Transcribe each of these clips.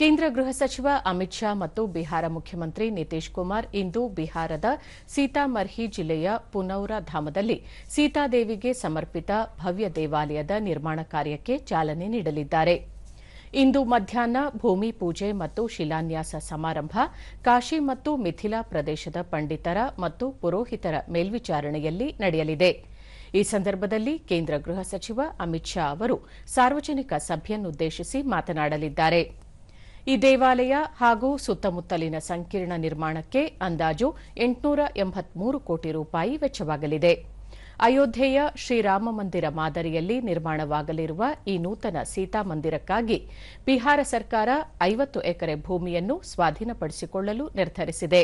ಕೇಂದ್ರ ಗೃಹ ಸಚಿವ ಅಮಿತ್ ಶಾ ಮತ್ತು ಬಿಹಾರ ಮುಖ್ಯಮಂತ್ರಿ ನಿತೀಶ್ ಕುಮಾರ್ ಇಂದು ಬಿಹಾರದ ಸೀತಾಮರ್ಹಿ ಜಿಲ್ಲೆಯ ಪುನೌರಾ ಧಾಮದಲ್ಲಿ ಸೀತಾದೇವಿಗೆ ಸಮರ್ಪಿತ ಭವ್ಯ ದೇವಾಲಯದ ನಿರ್ಮಾಣ ಕಾರ್ಯಕ್ಕೆ ಚಾಲನೆ ನೀಡಲಿದ್ದಾರೆ. ಇಂದು ಮಧ್ಯಾಹ್ನ ಭೂಮಿ ಪೂಜೆ ಮತ್ತು ಶಿಲಾನ್ಯಾಸ ಸಮಾರಂಭ, ಕಾಶಿ ಮತ್ತು ಮಿಥಿಲಾ ಪ್ರದೇಶದ ಪಂಡಿತರ ಮತ್ತು ಪುರೋಹಿತರ ಮೇಲ್ವಿಚಾರಣೆಯಲ್ಲಿ ನಡೆಯಲಿದೆ. ಈ ಸಂದರ್ಭದಲ್ಲಿ ಕೇಂದ್ರ ಗೃಹ ಸಚಿವ ಅಮಿತ್ ಶಾ ಅವರು ಸಾರ್ವಜನಿಕ ಸಭೆಯನ್ನುದ್ದೇಶಿಸಿ ಮಾತನಾಡಲಿದ್ದಾರೆ. ಈ ದೇವಾಲಯ ಹಾಗೂ ಸುತ್ತಮುತ್ತಲಿನ ಸಂಕೀರ್ಣ ನಿರ್ಮಾಣಕ್ಕೆ ಅಂದಾಜು ಎಂಟುನೂರ ಎಂಬತ್ಮೂರು ಕೋಟಿ ರೂಪಾಯಿ ವೆಚ್ಚವಾಗಲಿದೆ. ಅಯೋಧ್ಯೆಯ ಶ್ರೀರಾಮ ಮಂದಿರ ಮಾದರಿಯಲ್ಲಿ ನಿರ್ಮಾಣವಾಗಲಿರುವ ಈ ನೂತನ ಸೀತಾ ಮಂದಿರಕ್ಕಾಗಿ ಬಿಹಾರ ಸರ್ಕಾರ ಐವತ್ತು ಎಕರೆ ಭೂಮಿಯನ್ನು ಸ್ವಾಧೀನಪಡಿಸಿಕೊಳ್ಳಲು ನಿರ್ಧರಿಸಿದೆ.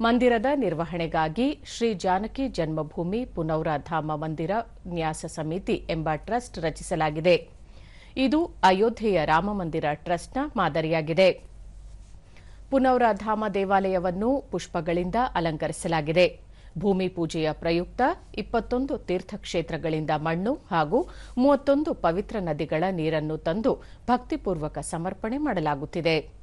ಮಂದಿರದ ನಿರ್ವಹಣೆಗಾಗಿ ಶ್ರೀ ಜಾನಕಿ ಜನ್ಮಭೂಮಿ ಪುನೌರಾಧಾಮ ಮಂದಿರ ನ್ಯಾಸ ಸಮಿತಿ ಎಂಬ ಟ್ರಸ್ಟ್ ರಚಿಸಲಾಗಿದೆ. ಇದು ಅಯೋಧ್ಯೆಯ ರಾಮಮಂದಿರ ಟ್ರಸ್ಟ್ನ ಮಾದರಿಯಾಗಿದೆ. ಪುನೌರಾಧಾಮ ದೇವಾಲಯವನ್ನು ಪುಷ್ಪಗಳಿಂದ ಅಲಂಕರಿಸಲಾಗಿದೆ. ಭೂಮಿ ಪೂಜೆಯ ಪ್ರಯುಕ್ತ ಇಪ್ಪತ್ತೊಂದು ತೀರ್ಥಕ್ಷೇತ್ರಗಳಿಂದ ಮಣ್ಣು ಹಾಗೂ ಮೂವತ್ತೊಂದು ಪವಿತ್ರ ನದಿಗಳ ನೀರನ್ನು ತಂದು ಭಕ್ತಿಪೂರ್ವಕ ಸಮರ್ಪಣೆ ಮಾಡಲಾಗುತ್ತಿದೆ.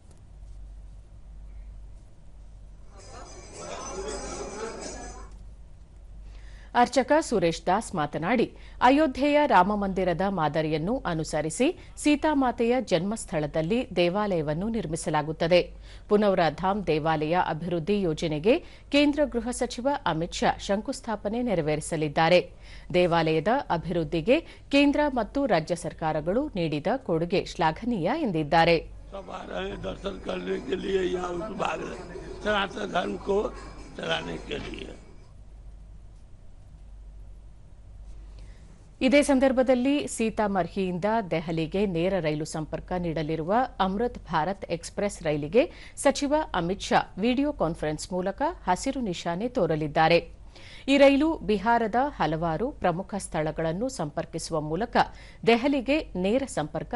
ಅರ್ಚಕ ಸುರೇಶ್ ದಾಸ್ ಮಾತನಾಡಿ ಅಯೋಧ್ಯೆಯ ರಾಮಮಂದಿರದ ಮಾದರಿಯನ್ನು ಅನುಸರಿಸಿ ಸೀತಾಮಾತೆಯ ಜನ್ಮಸ್ಥಳದಲ್ಲಿ ದೇವಾಲಯವನ್ನು ನಿರ್ಮಿಸಲಾಗುತ್ತದೆ ಪುನೌರ ಧಾಮ್ ದೇವಾಲಯ ಅಭಿವೃದ್ಧಿ ಯೋಜನೆಗೆ ಕೇಂದ್ರ ಗೃಹ ಸಚಿವ ಅಮಿತ್ ಶಾ ಶಂಕುಸ್ಥಾಪನೆ ನೆರವೇರಿಸಲಿದ್ದಾರೆ ದೇವಾಲಯದ ಅಭಿವೃದ್ಧಿಗೆ ಕೇಂದ್ರ ಮತ್ತು ರಾಜ್ಯ ಸರ್ಕಾರಗಳು ನೀಡಿದ ಕೊಡುಗೆ ಶ್ಲಾಘನೀಯ ಎಂದಿದ್ದಾರೆ सब आ रहे हैं दर्शन करने के लिए यहाँ उस भाग सनातन धर्म को चलाने के लिए ಇದೇ ಸಂದರ್ಭದಲ್ಲಿ ಸೀತಾಮರ್ಹಿಯಿಂದ ದೆಹಲಿಗೆ ನೇರ ರೈಲು ಸಂಪರ್ಕ ನೀಡಲಿರುವ ಅಮೃತ್ ಭಾರತ್ ಎಕ್ಸ್ಪ್ರೆಸ್ ರೈಲಿಗೆ ಸಚಿವ ಅಮಿತ್ ಶಾ ವಿಡಿಯೋ ಕಾನ್ಫರೆನ್ಸ್ ಮೂಲಕ ಹಸಿರು ನಿಶಾನೆ ತೋರಲಿದ್ದಾರೆ. ಈ ರೈಲು ಬಿಹಾರದ ಹಲವಾರು ಪ್ರಮುಖ ಸ್ಥಳಗಳನ್ನು ಸಂಪರ್ಕಿಸುವ ಮೂಲಕ ದೆಹಲಿಗೆ ನೇರ ಸಂಪರ್ಕ